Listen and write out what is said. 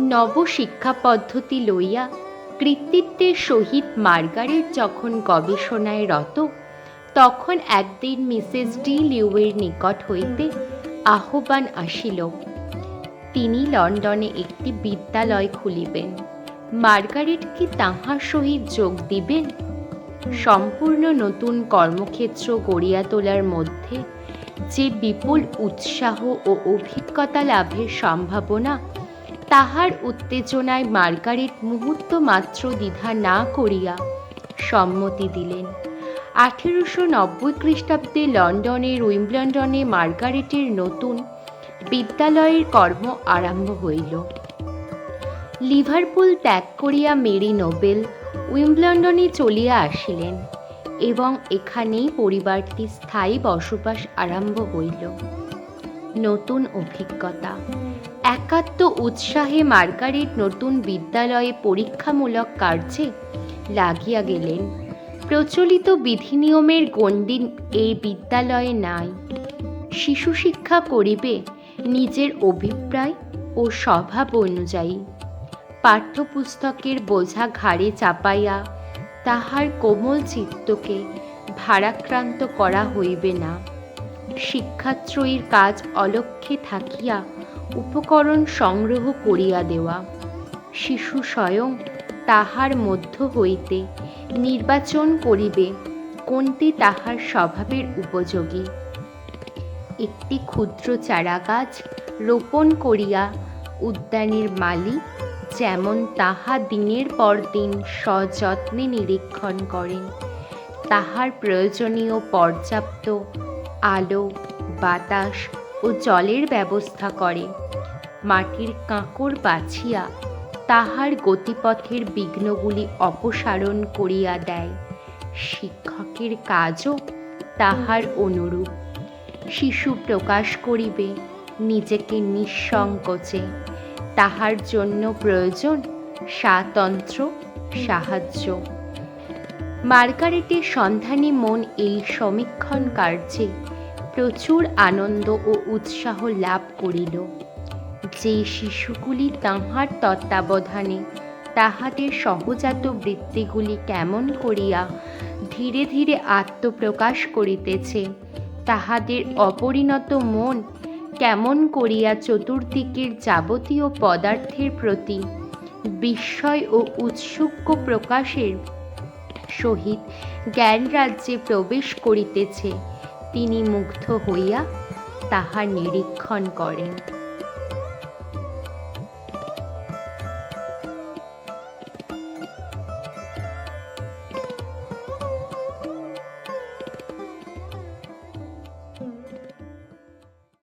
নব শিক্ষা পদ্ধতি লইয়া কৃতিত্বের সহিত মার্গারেট যখন গবেষণায় রত, তখন একদিন মিসেস ডি লিউয়ের নিকট হইতে আহ্বান আসিল, তিনি লন্ডনে একটি বিদ্যালয় খুলিবেন। মার্গারেট কি তাহার সহিত যোগ দিবেন? সম্পূর্ণ নতুন কর্মক্ষেত্র গড়িয়া তোলার মধ্যে যে বিপুল উৎসাহ ও অভিজ্ঞতা লাভের সম্ভাবনা তাহার উত্তেজনায় মার্গারেট মুহূর্ত মাত্র দ্বিধা না করিয়া সম্মতি দিলেন। আঠেরোশো নব্বই খ্রিস্টাব্দে লন্ডনের উইম্বলন্ডনে মার্গারেটের নতুন বিদ্যালয়ের কর্ম আরম্ভ হইল। লিভারপুল ত্যাগ করিয়া মেরি নোবেল উইম্বলন্ডনে চলিয়া আসিলেন এবং এখানেই পরিবারটি স্থায়ী বসবাস আরম্ভ হইল। নতুন অভিজ্ঞতা। একাত্ম উৎসাহে মার্গারেট নতুন বিদ্যালয়ে পরীক্ষামূলক কার্যে লাগিয়া গেলেন। প্রচলিত বিধিনিয়মের গণ্ডি এই বিদ্যালয়ে নাই। শিশু শিক্ষা করিবে নিজের অভিপ্রায় ও স্বভাব অনুযায়ী। পাঠ্যপুস্তকের বোঝা ঘাড়ে চাপাইয়া তাহার কোমল চিত্তকে ভারাক্রান্ত করা হইবে না। শিক্ষাত্রয়ীর কাজ অলক্ষে থাকিয়া উপকরণ সংগ্রহ করিয়া দেওয়া। শিশু স্বয়ং তাহার মধ্য হইতে নির্বাচন করিবে, কোনটি তাহার স্বভাবের উপযোগী। একটি ক্ষুদ্র চারাগাছ রোপণ করিয়া উদ্যানের মালি যেমন তাহা দিনের পর দিন সযত্নে নিরীক্ষণ করেন, তাহার প্রয়োজনীয় পর্যাপ্ত আলো, বাতাস ও জলের ব্যবস্থা করে। মাটির কাঁকর বাছিয়া তাহার গতিপথের বিঘ্নগুলি অপসারণ করিয়া দেয়। শিক্ষকের কাজও তাহার অনুরূপ। শিশু প্রকাশ করিবে, নিজেকে নিঃসংকোচে। তাহার জন্য প্রয়োজন স্বাতন্ত্র সাহায্য। মার্গারেটের সন্ধানী মন এই সমীক্ষণ কার্যে প্রচুর আনন্দ ও উৎসাহ লাভ করিল। যে শিশুগুলি তাহার তত্ত্বাবধানে তাহাদের সহজাত বৃত্তিগুলি কেমন করিয়া ধীরে ধীরে আত্মপ্রকাশ করিতেছে, তাহাদের অপরিণত মন কেমন করিয়া চতুর্দিকের যাবতীয় পদার্থের প্রতি বিস্ময় ও উৎসুক্য প্রকাশের সহিত জ্ঞান রাজ্যে প্রবেশ করিতেছে। তিনি মুগ্ধ হইয়া তাহার নিরীক্ষণ করেন।